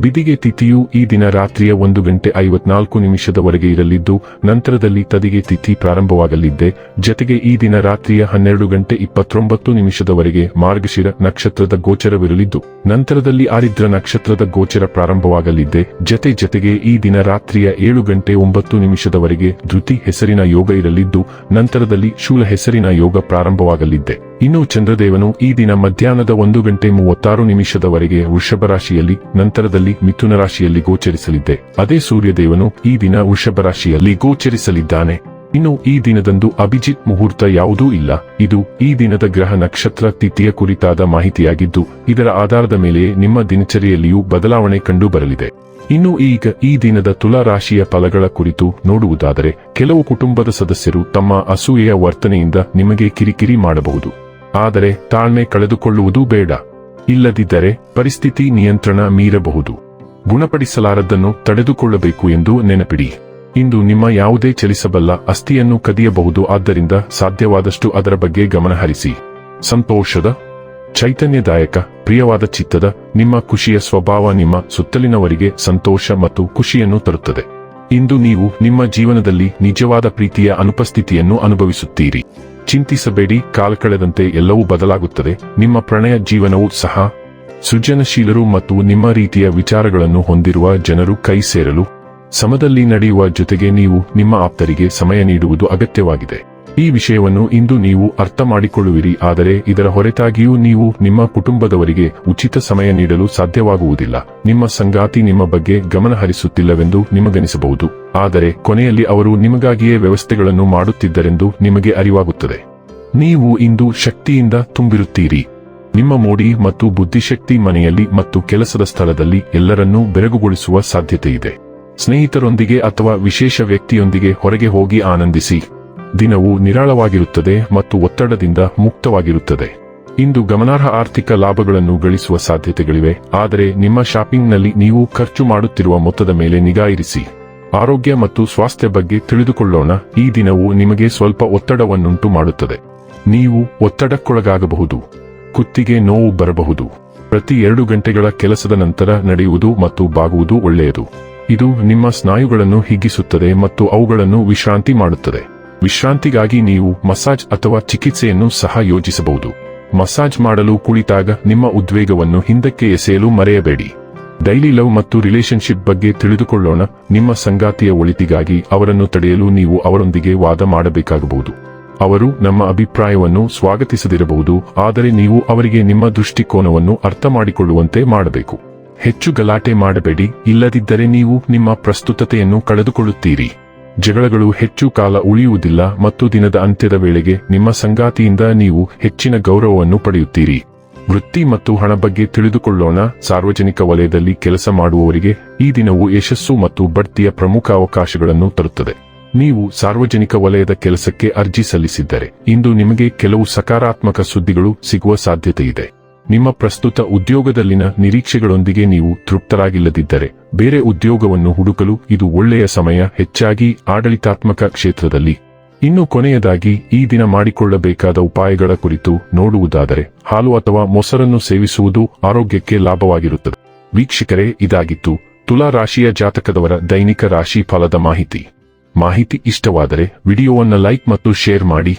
ಬಿದಿಗೆ ತಿಥಿಯು ಈ ದಿನ ರಾತ್ರಿಯ ಒಂದು ಗಂಟೆ ಐವತ್ನಾಲ್ಕು ನಿಮಿಷದವರೆಗೆ ಇರಲಿದ್ದು, ನಂತರದಲ್ಲಿ ತದಿಗೆ ತಿಥಿ ಪ್ರಾರಂಭವಾಗಲಿದ್ದೆ. ಜತೆಗೆ ಈ ದಿನ ರಾತ್ರಿಯ ಹನ್ನೆರಡು ಗಂಟೆ ಇಪ್ಪತ್ತೊಂಬತ್ತು ನಿಮಿಷದವರೆಗೆ ಮಾರ್ಗಶಿರ ನಕ್ಷತ್ರದ ಗೋಚರವಿರಲಿದ್ದು, ನಂತರದಲ್ಲಿ ಆರಿದ್ರ ನಕ್ಷತ್ರದ ಗೋಚರ ಪ್ರಾರಂಭವಾಗಲಿದ್ದೆ. ಜತೆ ಜತೆಗೆ ಈ ದಿನ ರಾತ್ರಿಯ ಏಳು ಗಂಟೆ ಒಂಬತ್ತು ನಿಮಿಷದವರೆಗೆ ಧೃತಿ ಹೆಸರಿನ ಯೋಗ ಇರಲಿದ್ದು, ನಂತರದಲ್ಲಿ ಶೂಲ ಹೆಸರಿನ ಯೋಗ ಪ್ರಾರಂಭವಾಗಲಿದ್ದೆ. ಇನ್ನು ಚಂದ್ರದೇವನು ಈ ದಿನ ಮಧ್ಯಾಹ್ನದ ಒಂದು ಗಂಟೆ ಮೂವತ್ತಾರು ನಿಮಿಷದವರೆಗೆ ವೃಷಭ ರಾಶಿಯಲ್ಲಿ ನಂತರದಲ್ಲಿ ಮಿಥುನ ರಾಶಿಯಲ್ಲಿ ಗೋಚರಿಸಲಿದ್ದೆ. ಅದೇ ಸೂರ್ಯದೇವನು ಈ ದಿನ ವೃಷಭ ರಾಶಿಯಲ್ಲಿ ಗೋಚರಿಸಲಿದ್ದಾನೆ. ಇನ್ನು ಈ ದಿನದಂದು ಅಭಿಜಿತ್ ಮುಹೂರ್ತ ಯಾವುದೂ ಇಲ್ಲ. ಇದು ಈ ದಿನದ ಗ್ರಹ ನಕ್ಷತ್ರ ತಿಥಿಯ ಕುರಿತಾದ ಮಾಹಿತಿಯಾಗಿದ್ದು, ಇದರ ಆಧಾರದ ಮೇಲೆ ನಿಮ್ಮ ದಿನಚರಿಯಲ್ಲಿಯೂ ಬದಲಾವಣೆ ಕಂಡು ಬರಲಿದೆ ಇನ್ನು ಈಗ ಈ ದಿನದ ತುಲಾ ರಾಶಿಯ ಫಲಗಳ ಕುರಿತು ನೋಡುವುದಾದರೆ, ಕೆಲವು ಕುಟುಂಬದ ಸದಸ್ಯರು ತಮ್ಮ ಅಸೂಯೆಯ ವರ್ತನೆಯಿಂದ ನಿಮಗೆ ಕಿರಿಕಿರಿ ಮಾಡಬಹುದು. ಆದರೆ ತಾಳ್ಮೆ ಕಳೆದುಕೊಳ್ಳುವುದು ಬೇಡ. ಇಲ್ಲದಿದ್ದರೆ ಪರಿಸ್ಥಿತಿ ನಿಯಂತ್ರಣ ಮೀರಬಹುದು. ಗುಣಪಡಿಸಲಾರದ್ದನ್ನು ತಡೆದುಕೊಳ್ಳಬೇಕು ಎಂದು ನೆನಪಿಡಿ. ಇಂದು ನಿಮ್ಮ ಯಾವುದೇ ಚಲಿಸಬಲ್ಲ ಅಸ್ಥಿಯನ್ನು ಕದಿಯಬಹುದು ಆದ್ದರಿಂದ ಸಾಧ್ಯವಾದಷ್ಟು ಅದರ ಬಗ್ಗೆ ಗಮನಹರಿಸಿ. ಸಂತೋಷದ, ಚೈತನ್ಯದಾಯಕ, ಪ್ರಿಯವಾದ ಚಿತ್ತದ, ನಿಮ್ಮ ಖುಷಿಯ ಸ್ವಭಾವ ನಿಮ್ಮ ಸುತ್ತಲಿನವರಿಗೆ ಸಂತೋಷ ಮತ್ತು ಖುಷಿಯನ್ನು ತರುತ್ತದೆ. ಇಂದು ನೀವು ನಿಮ್ಮ ಜೀವನದಲ್ಲಿ ನಿಜವಾದ ಪ್ರೀತಿಯ ಅನುಪಸ್ಥಿತಿಯನ್ನು ಅನುಭವಿಸುತ್ತೀರಿ. ಚಿಂತಿಸಬೇಡಿ, ಕಾಲ ಕಳೆದಂತೆ ಎಲ್ಲವೂ ಬದಲಾಗುತ್ತದೆ. ನಿಮ್ಮ ಪ್ರಣಯ ಜೀವನವೂ ಸಹ ಸೃಜನಶೀಲರು ಮತ್ತು ನಿಮ್ಮ ರೀತಿಯ ವಿಚಾರಗಳನ್ನು ಹೊಂದಿರುವ ಜನರು ಕೈ ಸೇರಲು, ಸಮದಲ್ಲಿ ನಡೆಯುವ ಜೊತೆಗೆ ನೀವು ನಿಮ್ಮ ಆಪ್ತರಿಗೆ ಸಮಯ ನೀಡುವುದು ಅಗತ್ಯವಾಗಿದೆ. ಈ ವಿಷಯವನ್ನು ಇಂದು ನೀವು ಅರ್ಥ ಮಾಡಿಕೊಳ್ಳುವಿರಿ ಆದರೆ ಇದರ ಹೊರತಾಗಿಯೂ ನೀವು ನಿಮ್ಮ ಕುಟುಂಬದವರಿಗೆ ಉಚಿತ ಸಮಯ ನೀಡಲು ಸಾಧ್ಯವಾಗುವುದಿಲ್ಲ. ನಿಮ್ಮ ಸಂಗಾತಿ ನಿಮ್ಮ ಬಗ್ಗೆ ಗಮನ ಹರಿಸುತ್ತಿಲ್ಲವೆಂದು ನಿಮಗನಿಸಬಹುದು. ಆದರೆ ಕೊನೆಯಲ್ಲಿ ಅವರು ನಿಮಗಾಗಿಯೇ ವ್ಯವಸ್ಥೆಗಳನ್ನು ಮಾಡುತ್ತಿದ್ದರೆಂದು ನಿಮಗೆ ಅರಿವಾಗುತ್ತದೆ. ನೀವು ಇಂದು ಶಕ್ತಿಯಿಂದ ತುಂಬಿರುತ್ತೀರಿ. ನಿಮ್ಮ ಮೋಡಿ ಮತ್ತು ಬುದ್ಧಿಶಕ್ತಿ ಮನೆಯಲ್ಲಿ ಮತ್ತು ಕೆಲಸದ ಸ್ಥಳದಲ್ಲಿ ಎಲ್ಲರನ್ನೂ ಬೆರಗುಗೊಳಿಸುವ ಸಾಧ್ಯತೆಯಿದೆ. ಸ್ನೇಹಿತರೊಂದಿಗೆ ಅಥವಾ ವಿಶೇಷ ವ್ಯಕ್ತಿಯೊಂದಿಗೆ ಹೊರಗೆ ಹೋಗಿ ಆನಂದಿಸಿ. ದಿನವು ನಿರಾಳವಾಗಿರುತ್ತದೆ ಮತ್ತು ಒತ್ತಡದಿಂದ ಮುಕ್ತವಾಗಿರುತ್ತದೆ. ಇಂದು ಗಮನಾರ್ಹ ಆರ್ಥಿಕ ಲಾಭಗಳನ್ನು ಗಳಿಸುವ ಸಾಧ್ಯತೆಗಳಿವೆ, ಆದರೆ ನಿಮ್ಮ ಶಾಪಿಂಗ್ನಲ್ಲಿ ನೀವು ಖರ್ಚು ಮಾಡುತ್ತಿರುವ ಮೊತ್ತದ ಮೇಲೆ ನಿಗಾ ಇರಿಸಿ. ಆರೋಗ್ಯ ಮತ್ತು ಸ್ವಾಸ್ಥ್ಯ ಬಗ್ಗೆ ತಿಳಿದುಕೊಳ್ಳೋಣ, ಈ ದಿನವು ನಿಮಗೆ ಸ್ವಲ್ಪ ಒತ್ತಡವನ್ನುಂಟು ಮಾಡುತ್ತದೆ. ನೀವು ಒತ್ತಡಕ್ಕೊಳಗಾಗಬಹುದು. ಕುತ್ತಿಗೆ ನೋವು ಬರಬಹುದು. ಪ್ರತಿ ಎರಡು ಗಂಟೆಗಳ ಕೆಲಸದ ನಂತರ ನಡೆಯುವುದು ಮತ್ತು ಬಾಗುವುದು ಒಳ್ಳೆಯದು. ಇದು ನಿಮ್ಮ ಸ್ನಾಯುಗಳನ್ನು ಹಿಗ್ಗಿಸುತ್ತದೆ ಮತ್ತು ಅವುಗಳನ್ನು ವಿಶ್ರಾಂತಿ ಮಾಡುತ್ತದೆ. ವಿಶ್ರಾಂತಿಗಾಗಿ ನೀವು ಮಸಾಜ್ ಅಥವಾ ಚಿಕಿತ್ಸೆಯನ್ನು ಸಹ ಯೋಜಿಸಬಹುದು. ಮಸಾಜ್ ಮಾಡಲು ಕುಳಿತಾಗ ನಿಮ್ಮ ಉದ್ವೇಗವನ್ನು ಹಿಂದಕ್ಕೆ ಎಸೆಯಲು ಮರೆಯಬೇಡಿ. ಡೈಲಿ ಲವ್ ಮತ್ತು ರಿಲೇಶನ್ಶಿಪ್ ಬಗ್ಗೆ ತಿಳಿದುಕೊಳ್ಳೋಣ. ನಿಮ್ಮ ಸಂಗಾತಿಯ ಒಳಿತಿಗಾಗಿ ಅವರನ್ನು ತಡೆಯಲು ನೀವು ಅವರೊಂದಿಗೆ ವಾದ ಮಾಡಬೇಕಾಗಬಹುದು. ಅವರು ನಮ್ಮ ಅಭಿಪ್ರಾಯವನ್ನು ಸ್ವಾಗತಿಸದಿರಬಹುದು, ಆದರೆ ನೀವು ಅವರಿಗೆ ನಿಮ್ಮ ದೃಷ್ಟಿಕೋನವನ್ನು ಅರ್ಥ ಮಾಡಿಕೊಳ್ಳುವಂತೆ ಮಾಡಬೇಕು. ಹೆಚ್ಚು ಗಲಾಟೆ ಮಾಡಬೇಡಿ, ಇಲ್ಲದಿದ್ದರೆ ನೀವು ನಿಮ್ಮ ಪ್ರಸ್ತುತತೆಯನ್ನು ಕಳೆದುಕೊಳ್ಳುತ್ತೀರಿ. ಜಗಳಗಳು ಹೆಚ್ಚು ಕಾಲ ಉಳಿಯುವುದಿಲ್ಲ ಮತ್ತು ದಿನದ ಅಂತ್ಯದ ವೇಳೆಗೆ ನಿಮ್ಮ ಸಂಗಾತಿಯಿಂದ ನೀವು ಹೆಚ್ಚಿನ ಗೌರವವನ್ನು ಪಡೆಯುತ್ತೀರಿ. ವೃತ್ತಿ ಮತ್ತು ಹಣ ಬಗ್ಗೆ ತಿಳಿದುಕೊಳ್ಳೋಣ. ಸಾರ್ವಜನಿಕ ವಲಯದಲ್ಲಿ ಕೆಲಸ ಮಾಡುವವರಿಗೆ ಈ ದಿನವು ಯಶಸ್ಸು ಮತ್ತು ಬಡ್ತಿಯ ಪ್ರಮುಖ ಅವಕಾಶಗಳನ್ನು ತರುತ್ತದೆ. ನೀವು ಸಾರ್ವಜನಿಕ ವಲಯದ ಕೆಲಸಕ್ಕೆ ಅರ್ಜಿ ಸಲ್ಲಿಸಿದ್ದರೆ ಇಂದು ನಿಮಗೆ ಕೆಲವು ಸಕಾರಾತ್ಮಕ ಸುದ್ದಿಗಳು ಸಿಗುವ ಸಾಧ್ಯತೆಯಿದೆ. ನಿಮ್ಮ ಪ್ರಸ್ತುತ ಉದ್ಯೋಗದಲ್ಲಿನ ನಿರೀಕ್ಷೆಗಳೊಂದಿಗೆ ನೀವು ತೃಪ್ತರಾಗಿಲ್ಲದಿದ್ದರೆ, ಬೇರೆ ಉದ್ಯೋಗವನ್ನು ಹುಡುಕಲು ಇದು ಒಳ್ಳೆಯ ಸಮಯ, ಹೆಚ್ಚಾಗಿ ಆಡಳಿತಾತ್ಮಕ ಕ್ಷೇತ್ರದಲ್ಲಿ. ಇನ್ನು ಕೊನೆಯದಾಗಿ, ಈ ದಿನ ಮಾಡಿಕೊಳ್ಳಬೇಕಾದ ಉಪಾಯಗಳ ಕುರಿತು ನೋಡುವುದಾದರೆ, ಹಾಲು ಅಥವಾ ಮೊಸರನ್ನು ಸೇವಿಸುವುದು ಆರೋಗ್ಯಕ್ಕೆ ಲಾಭವಾಗಿರುತ್ತದೆ. ವೀಕ್ಷಕರೇ, ಇದಾಗಿತ್ತು ತುಲಾ ರಾಶಿಯ ಜಾತಕದವರ ದೈನಿಕ ರಾಶಿ ಫಲದ ಮಾಹಿತಿ. ಮಾಹಿತಿ ಇಷ್ಟವಾದರೆ, ವಿಡಿಯೋವನ್ನು ಲೈಕ್ ಮತ್ತು ಶೇರ್ ಮಾಡಿ.